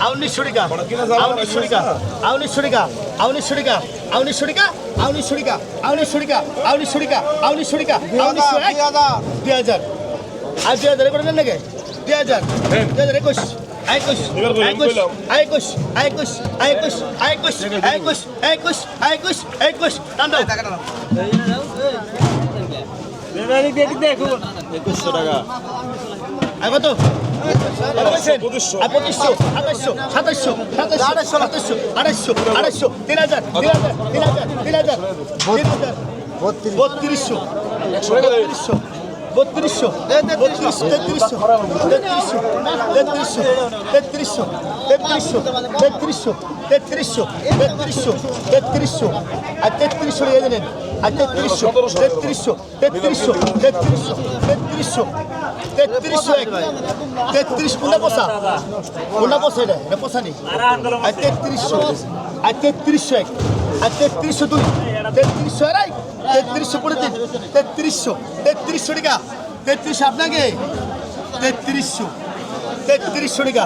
টাকা উনিশশো টাকা উনিশশো টাকা উনিশশো টাকা উনিশশো এক দুই হাজার আর দুই হাজার করে দেন নাকি দুই হাজার দুই হাজার একুশ একুশ একুশ একুশ একুশ একুশ একুশ একুশ একুশ একুশ একুশ একুশশো টাকা কত পঁচিশশো পঁচিশশো সাতাশশো সাতাশশো সাতাশশো সাতাশশো আড়াইশো আড়াইশো তিন হাজার তিন হাজার তিন হাজার তিন হাজার তিন হাজার বত্রিশশো বত্রিশশো বত্রিশশো বত্রিশশো তেত্রিশশো তেত্রিশশো তেত্রিশশো তেত্রিশশো তেত্রিশশো তেত্রিশশো তেত্রিশশো তেত্রিশশো আর তেত্রিশশো নিয়ে জানেন আর তেত্রিশশো তেত্রিশশো তেত্রিশশো তেত্রিশশো তেত্রিশশো তেত্রিশশো এক তেত্রিশ কোনটা পোষা কোনটা পোষা এটা এটা পোষা নেই আর তেত্রিশশো আর তেত্রিশশো এক আর তেত্রিশশো দুই, তেত্রিশশো এরাই তেত্রিশশো পড়ে দিন তেত্রিশশো তেত্রিশশো টাকা। তেত্রিশশো আপনাকে? তেত্রিশশো তেত্রিশশো টাকা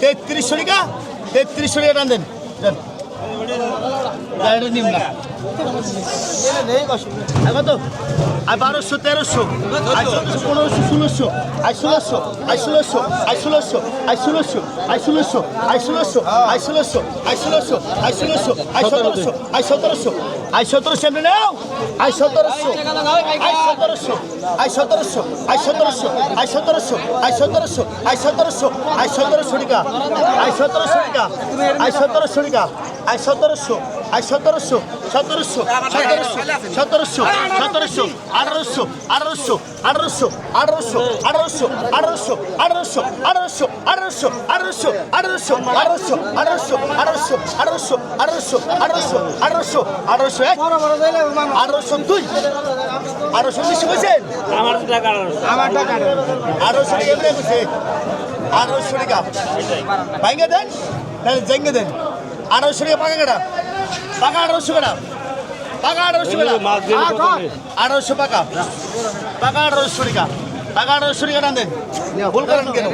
তেত্রিশশো টাকা তেত্রিশশো টাকা টান দেন। কত আর বারোশো তেরোশো আর চোদ্দশো পনেরোশো ষোলোশো আর ষোলোশো আর ষোলোশো আর ষোলোশো আর ষোলোশো আর ষোলোশো আর ষোলোশো আর ষোলোশো আর ষোলোশো আর ষোলোশো আর সতেরোশো আর সতেরোশো আর সতেরোশো, এমনি নাও। আই সতেরোশো আই সতেরোশো আই সতেরোশো আই সতেরোশো আই সতেরোশো আই সতেরোশো আই সতেরোশো আই সতেরোশো টিকা আই সতেরোশো টিকা আই সতেরোশো টিকা আই সতেরোশো। আর সতেরোশো সতেরোশো সতেরোশো সতেরোশো সতেরোশো আঠারোশো আঠারোশো আঠারোশো আঠারোশো আঠারোশো আঠারোশো আঠারোশো আঠারোশো আঠারোশো আঠারোশো আঠারোশো আঠারোশো আঠারোশো আঠারোশো আঠারোশো আঠারোশো আঠারোশো আঠারোশো আঠারোশো এক আঠারোশো দুই আঠারোশো বেশি বলছেন আমার টাকা আমার টাকা আঠারোশো টাকা বলছে আঠারোশো টাকা ভাঙ্গে দেন তাহলে জেঙ্গে দেন আঠারোশো টাকা পাকা কাটা পাকা আঠারোশো কাটা পাকা আঠারোশো নেই? আঠারোশো পাকা। পাকা আঠারোশো টাকা। পাকা আঠারোশো টাকা টান দেন ভুল করেন কেন?